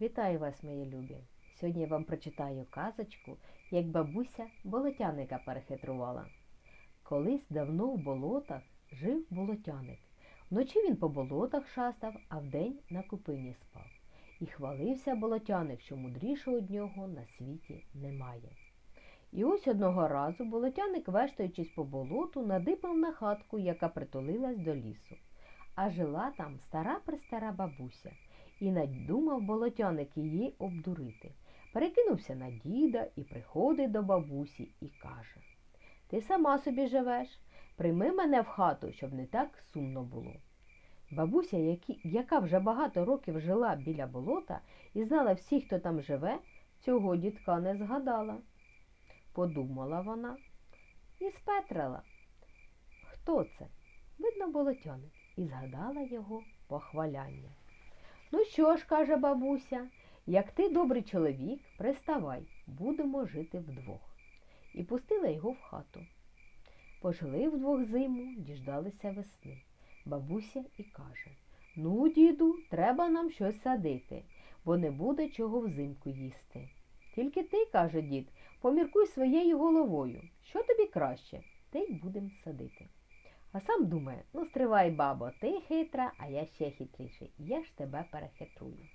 Вітаю вас, мої любі! Сьогодні я вам прочитаю казочку, як бабуся болотяника перехитрувала. Колись давно в болотах жив болотяник. Вночі він по болотах шастав, а вдень на купині спав. І хвалився болотяник, що мудрішого од нього на світі немає. І ось одного разу болотяник, вештаючись по болоту, надипав на хатку, яка притулилась до лісу. А жила там стара престара бабуся. І надумав болотяник її обдурити. Перекинувся на діда і приходить до бабусі і каже Ти сама собі живеш, прийми мене в хату, щоб не так сумно було. Бабуся, яка вже багато років жила біля болота і знала всіх, хто там живе, цього дідка не згадала. Подумала вона і спетрила. Хто це? Видно, болотяник, і згадала його похваляння. Ну що ж, каже бабуся, як ти добрий чоловік, приставай, будемо жити вдвох. І пустила його в хату. Пожили вдвох зиму, діждалися весни. Бабуся і каже Ну, діду, треба нам щось садити, бо не буде чого взимку їсти. Тільки ти, каже дід, поміркуй своєю головою, що тобі краще, те й будем садити. А сам думає, ну стривай, бабо, ти хитра, а я ще хитріший. Я ж тебе перехитрую.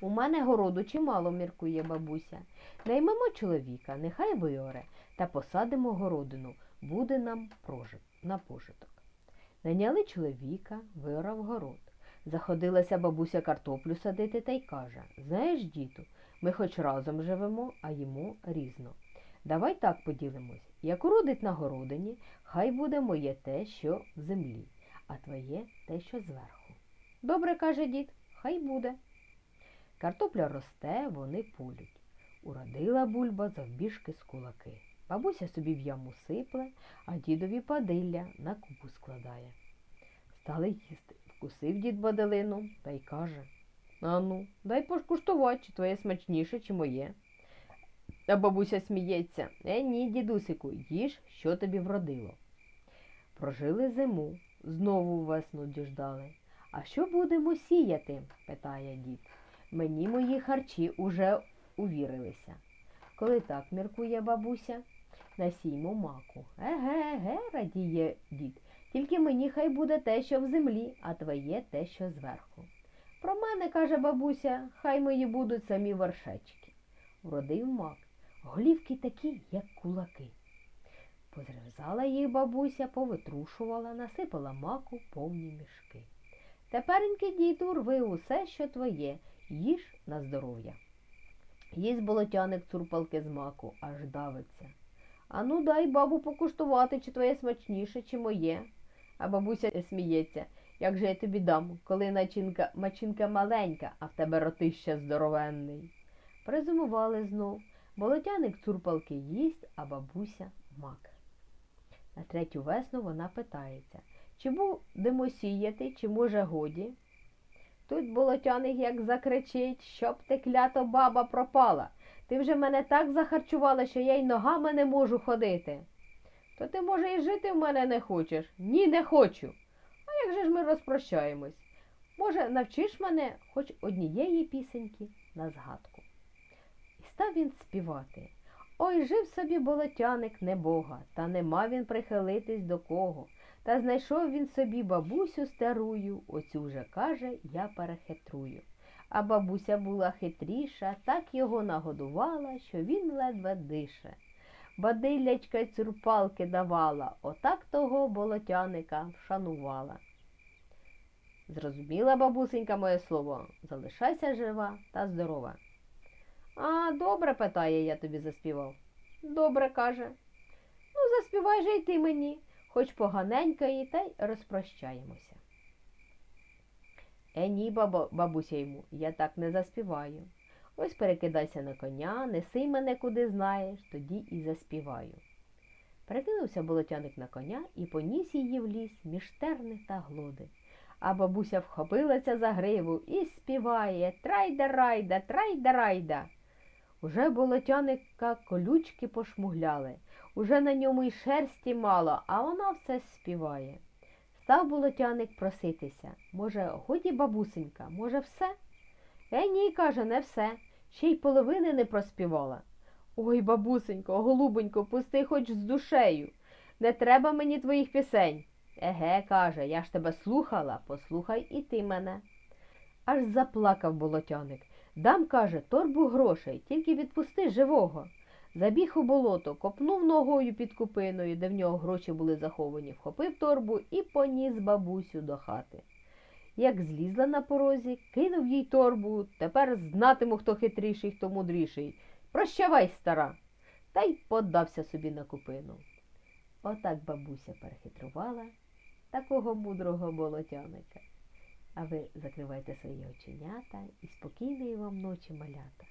У мене городу чимало, міркує бабуся. Наймемо чоловіка, нехай виоре, та посадимо городину, буде нам прожит, на пожиток. Найняли чоловіка, виорав город. Заходилася бабуся картоплю садити та й каже Знаєш, діду, ми хоч разом живемо, а йому різно. Давай так поділимось. Як уродить на городині, хай буде моє те, що в землі, а твоє те, що зверху. Добре, каже дід, хай буде. Картопля росте, вони полють. Уродила бульба завбіжки з кулаки. Бабуся собі в яму сипле, а дідові падилля на купу складає. Стали їсти. Вкусив дід баделину та й каже Ану, дай пошкуштувати, чи твоє смачніше, чи моє. А бабуся сміється. Е, ні, дідусику, їж, що тобі вродило. Прожили зиму, знову весну діждали. А що будемо сіяти? питає дід. Мені мої харчі уже увірилися. Коли так міркує бабуся, насіймо маку. Еге, еге, радіє дід. Тільки мені хай буде те, що в землі, а твоє те, що зверху. Про мене, каже бабуся, хай мої будуть самі вершечки. Вродив мак. Голівки такі, як кулаки. Позрізала їх бабуся, повитрушувала, насипала маку повні мішки. Тепереньки, діду, рви усе, що твоє, їж на здоров'я. Їсть болотяник цурпалки з маку, аж давиться. Ану, дай бабу покуштувати, чи твоє смачніше, чи моє. А бабуся сміється. Як же я тобі дам, коли начинка, мачинка маленька, а в тебе ротище здоровенний. Призумували знов. Болотяник цурпалки їсть, а бабуся мак. На третю весну вона питається, чи будемо сіяти, чи може годі. Тут болотяник як закричить, щоб ти клято баба пропала. Ти вже мене так захарчувала, що я й ногами не можу ходити. То ти, може, і жити в мене не хочеш? Ні, не хочу. А як же ж ми розпрощаємось? Може, навчиш мене хоч однієї пісеньки на згадку. Став він співати. Ой, жив собі болотяник небога, та нема він прихилитись до кого. Та знайшов він собі бабусю старую, оцю вже каже, я перехитрую. А бабуся була хитріша, так його нагодувала, що він ледве дише. Бадиллячка цюрпалки давала, отак того болотяника вшанувала. Зрозуміла, бабусенька, моє слово, залишайся жива та здорова. А добре, питає, я тобі заспівав. Добре, каже. Ну, заспівай же й ти мені, хоч поганенької, та й розпрощаємося. Е, ні, бабо, бабуся йому, я так не заспіваю. Ось перекидайся на коня, неси мене куди знаєш, тоді і заспіваю. Перекинувся болотяник на коня і поніс її в ліс між терни та глоди. А бабуся вхопилася за гриву і співає Трайда райда, трайда райда. Уже болотяника колючки пошмугляли, уже на ньому й шерсті мало, а вона все співає. Став болотяник проситися. Може, годі бабусенька, може, все? Е, ні, каже, не все. Ще й половини не проспівала. Ой, бабусенько, голубонько, пусти хоч з душею. Не треба мені твоїх пісень. Еге, каже, я ж тебе слухала, послухай і ти мене. Аж заплакав болотяник. Дам, каже, торбу грошей, тільки відпусти живого. Забіг у болото, копнув ногою під купиною, де в нього гроші були заховані, вхопив торбу і поніс бабусю до хати. Як злізла на порозі, кинув їй торбу, тепер знатиму, хто хитріший, хто мудріший. Прощавай, стара. Та й подався собі на купину. Отак бабуся перехитрувала такого мудрого болотяника. А ви закривайте свої оченята і спокійної вам ночі малята.